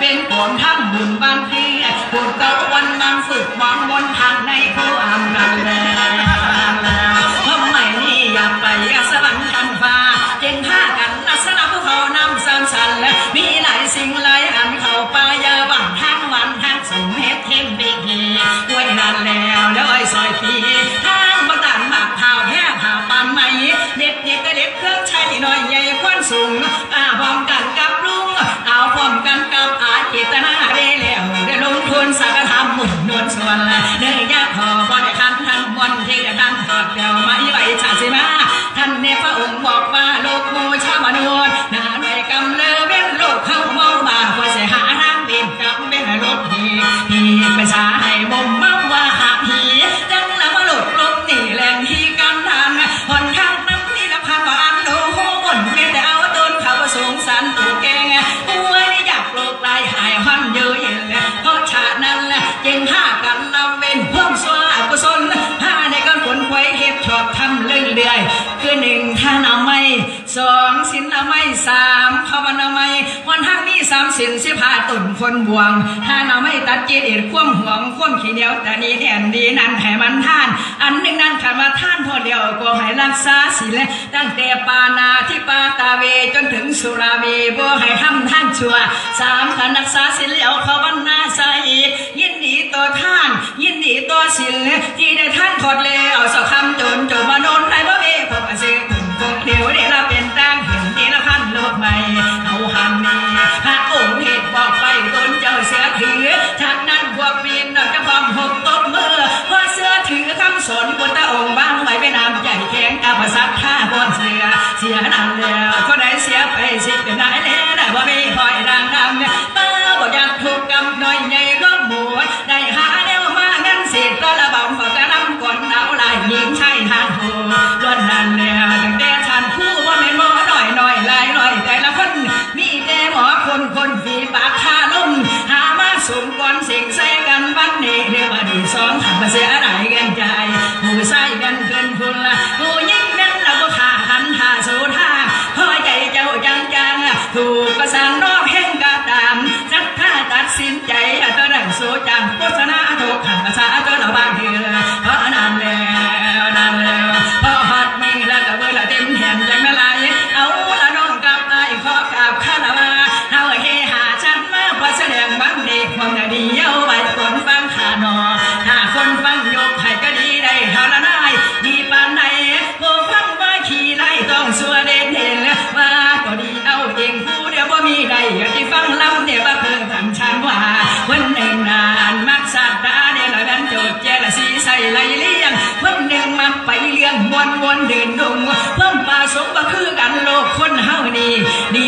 เป็นกวงทำบุญบ้านพี่บุญตะวันมันฝึกมองบนทางในผู้อำนาจแล้วทำไมนี่อยากไปสวรรค์กันฟ้าเจงผ้ากันลักษณะเขานำสามสันและมีหลายสิ่งหลายอันเขาปายาวันทั้งวันทั้งสมเฮ็ดเทมบิกีด้วยนั่นแล้วแล้วไอ้ซอยปีทางบัตันหมักเผาแห้หาปานไหมเด็ดเด็ดก็เด็ดเครื่องใช้หน่อยใหญ่ควันสูงาดเดียวไม่ไหวชาสิมาท่านเนี่ยพระองค์บอกว่า ทำเรื่อยเรื่อยคือหนึ่งท่านาไม่สองสินนาไม่สามภาวนาไม่วันทักนี้สามสินสิพาตุ่นคนบวงท่านาไม่ตัดเจดเอ็ดควมห่วงควมขี้เหนียวแต่นี้แทนดีนั้นให้มันท่าน อันหนึ่งนั้นขันมาท่านพอเดียวก็ให้รักษาศีลตั้งแต่ปานาที่ปาตาเวจนถึงสุราเวบ่ให้ทำท่านชั่วสามขันรักษาศีลแล้วเขาวันนาใสยินดีต่อท่าน ยินดีต่อศีลที่ได้ท่านขอดแล้วสอค องค์บ้างไว้ไปนำใจแข็งกับสักท่าบนเสือเสียนั่นแล้วก็ได้เสียไปสิเป็นนายแล้วได้บ่มีคอยดังดำป้าบ่อยากถูกกำน้อยใหญ่ก็หมดได้หาแนวมางั้นสิก็ระบำบอกกระนำก่อนเอาลายยิงใช่ทางหัวล้วนนั่นแล้วตั้งแต่ฉันผู้ว่าแม่นหมอหน่อยหน่อยลายหน่อยแต่ละคนมีแต่หมอคนคนฝีปากคาลุ่มหามาสมก่อนสิ่งใส่ จังโฆษณาถูกขันภาษาตัวเราบางทีเพร วนวนเดินดงเพิ่มป่าสมบ่คือกันโลกคนเฮานี่ดีหรือให้ดี